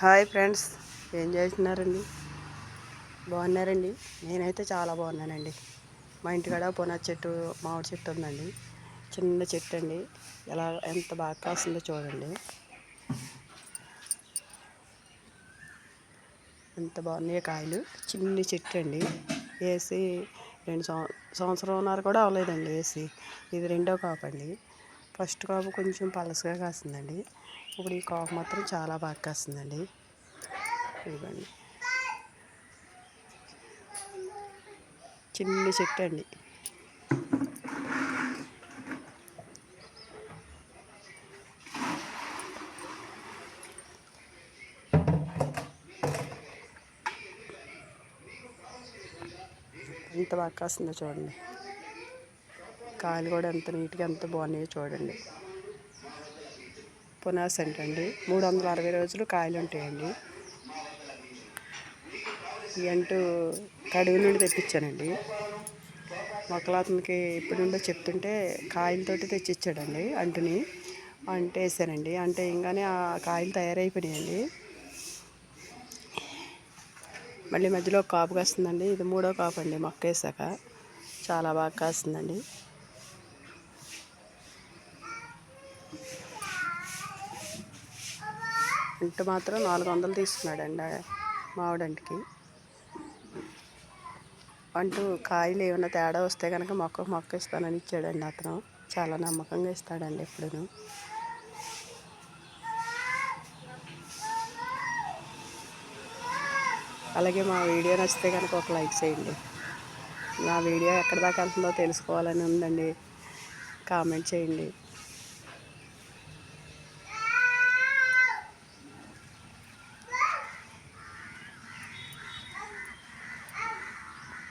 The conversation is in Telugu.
హాయ్ ఫ్రెండ్స్ ఏం చేస్తున్నారండి? బాగున్నారండి? నేనైతే చాలా బాగున్నానండి. మా ఇంటికాడ పునా చెట్టు మామిడి చెట్టు ఉందండి. చిన్న చెట్టు అండి. ఎలా ఎంత బాగా కాస్తుందో చూడండి. ఎంత బాగున్నాయి కాయలు. చిన్ని చెట్టు అండి. వేసి రెండు సంవత్సరంన్నర కూడా అవ్వలేదండి వేసి ఇది రెండో కాపు అండి. ఫస్ట్ కాపు కొంచెం పలసగా కాస్తుందండి. ఇప్పుడు ఈ కాపు మాత్రం చాలా బాగా కాస్తుందండి. ఇవ్వండి చిన్ని చెట్టు అండి. ఎంత బాగా కాస్తుందో చూడండి. కాయలు కూడా ఎంత నీట్గా ఎంత బాగున్నాయో చూడండి. పునాస్ అంటండి. మూడు వందల అరవై రోజులు కాయలు ఉంటాయండి ఈ అంటూ కడుగు నుండి తెప్పించానండి. మొక్కలు అతనికి ఎప్పటి నుండో చెప్తుంటే కాయలతోటి తెచ్చిచ్చాడండి అంటుని. అంటే వేసానండి. అంటే ఇంకానే ఆ కాయలు తయారైపోయినాయండి. మళ్ళీ మధ్యలో కాపు కాస్తుందండి. ఇది మూడో కాపు అండి మొక్క వేసాక. చాలా బాగా కాస్తుందండి. ఇంటి మాత్రం నాలుగు వందలు తీసుకున్నాడండి మామిడంటికి అంటూ కాయలు ఏమైనా తేడా వస్తే కనుక మొక్క మొక్క ఇస్తానని ఇచ్చాడండి అతను. చాలా నమ్మకంగా ఇస్తాడండి ఎప్పుడూ అలాగే మా వీడియో నచ్చితే కనుక ఒక లైక్ చేయండి. నా వీడియో ఎక్కడి దాకా వెళ్తుందో తెలుసుకోవాలని ఉందండి. కామెంట్ చేయండి.